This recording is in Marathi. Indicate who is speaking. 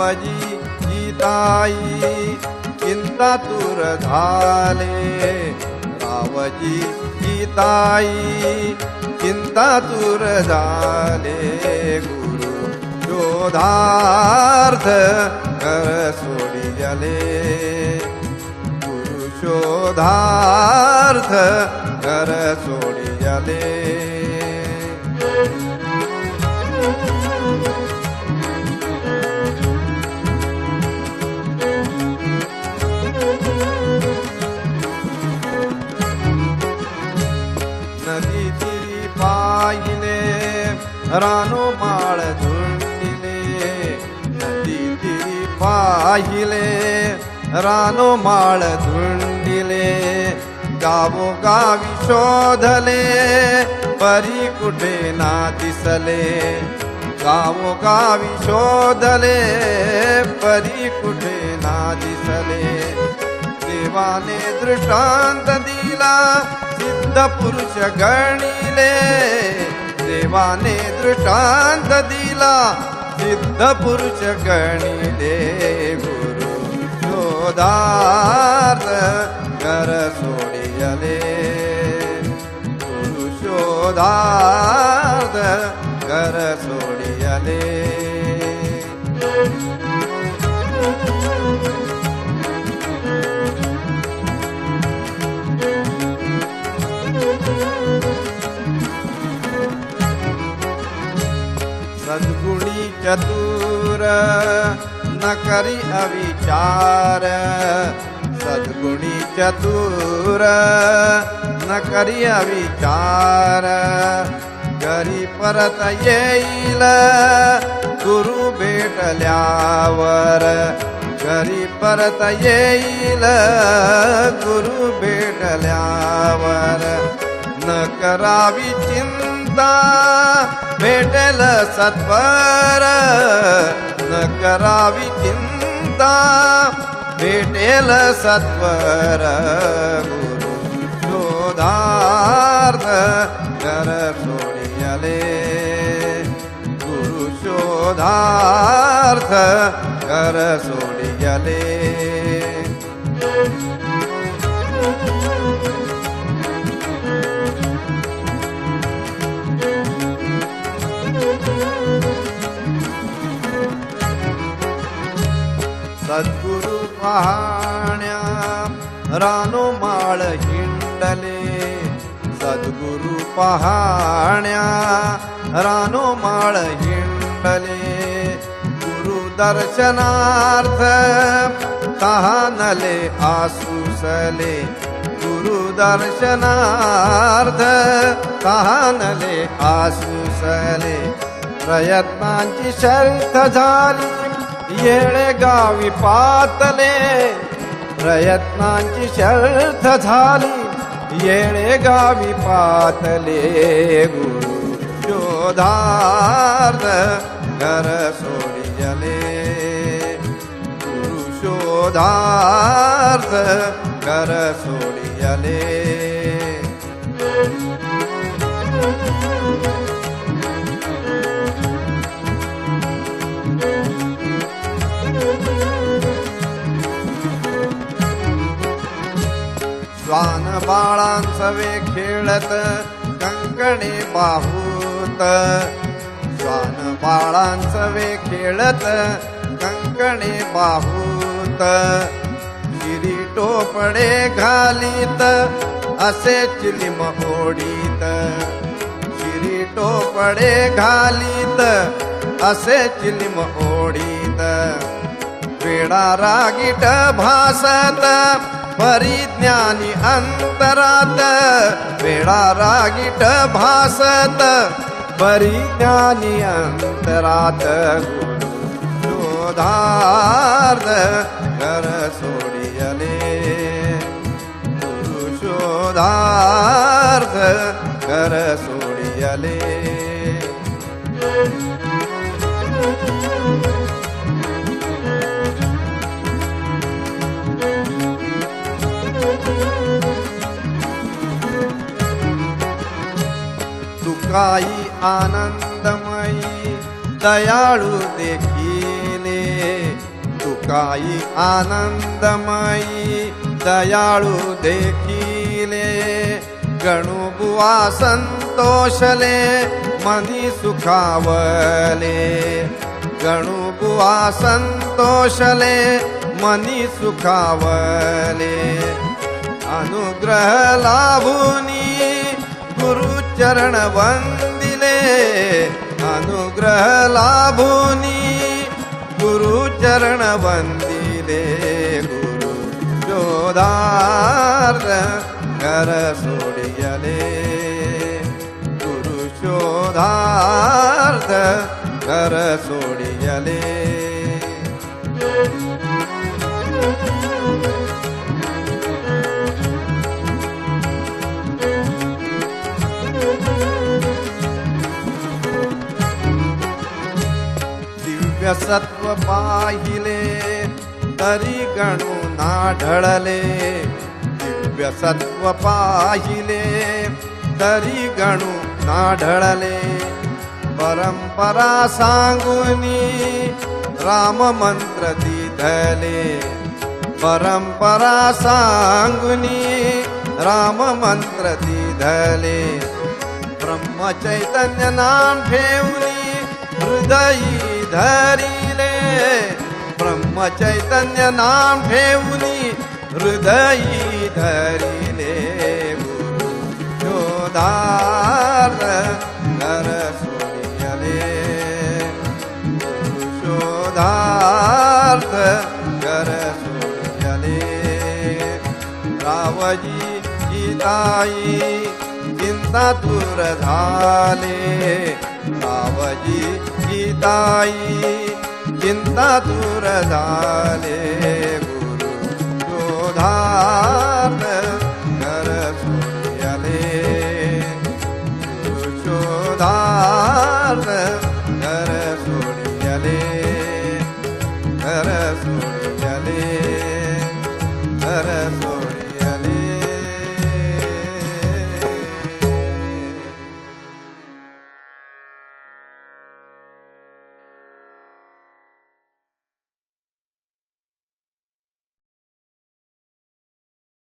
Speaker 1: सीताई चिंता तुर झाले रावजी गीताई चिंता तुर झाले गुरु शोधार्थ कर सोडी जले गुरु शोधार्थ कर सोडी जले रानो माळ धुंडिले नदी तिरी पाहिले. रानो माळ धुंडिले गावोगावी शोधले परी कुठे ना दिसले. गावोगावी शोधले परी कुठे ना दिसले. देवाने दृष्टांत दिला सिद्ध पुरुष गणिले देवाने दृष्टांत दिला सिद्ध पुरुष गणिले गुरु शोधार्थ कर सोडियले। गुरु शोधार्थ कर सोडियले चतुर न करी अविचार सद्गुणी चतुर न करी अविचार घरी परत येईल गुरु भेटल्यावर घरी परत येईल गुरु भेटल्यावर न करावी चिंता भेटेल सत्वर न करावी चिंता भेटेल सत्वर गुरु शोधार्थ कर सोडियले गुरु शोधार्थ कर सोडियले माळ हिंडले सद्गुरु पहाण्या रानो माळ हिंडले गुरु दर्शनार्थ तहानले आसुसले गुरु दर्शनार्थ तहानले आसुसले प्रयत्नांची शर्त झाली येळे गावी पातले प्रयत्नांची शर्थ झाली येळे गावी पातले गुरु. शोधार्थ घर सोडियले गुरु शोधार्थ घर सोडियले श्वान बाळांसवे खेळत कंकणे बाहूत श्वान बाळांसवे खेळत कंकणे बाहूत शिरी टोपडे घालीत असे चिलिम ओढीत. शिरी टोपडे घालीत असे चिलिम ओढीत. वेडा रागीट भासत परिज्ञानी अंतरात वेळा रागीट भासत. परिज्ञानी अंतरात शोधार्थ घर सोडियले. गुरु शोधार्थ कर सोडियले. तुकाई आनंदमयी दयाळू देखिले. तुकाई आनंदमयी दयाळू देखिले. गणुबुवा संतोषले मनी सुखावले. गणुबुवा संतोषले मनी सुखावले. अनुग्रह लाभुनी गुरुचरण वंदिले अनुग्रह लाभुनी गुरुचरण वंदिले गुरु शोधार्थ घर सोडियले गुरु शोधार्थ घर सोडियले दिव्य पाहिले तरी गणू नाढळले. दिव्य सत्व पाहिले तरी गणू नाढळले. परंपरा सांगुनी राम मंत्र दिधले. परंपरा सांगुनी राम मंत्र दिधले. ब्रह्मचैतन्य नाम ठेवणी हृदयी धरिले ब्रह्मचैतन्य नाम ठेवली हृदयी धरिले गुरु शोधार घर सोडियले गुरु शोधार्थ घर सोडियले रावजी गीताई चिंता दूर झाले। रावजी गीताई चिंता दूर झाले गुरु. शोधा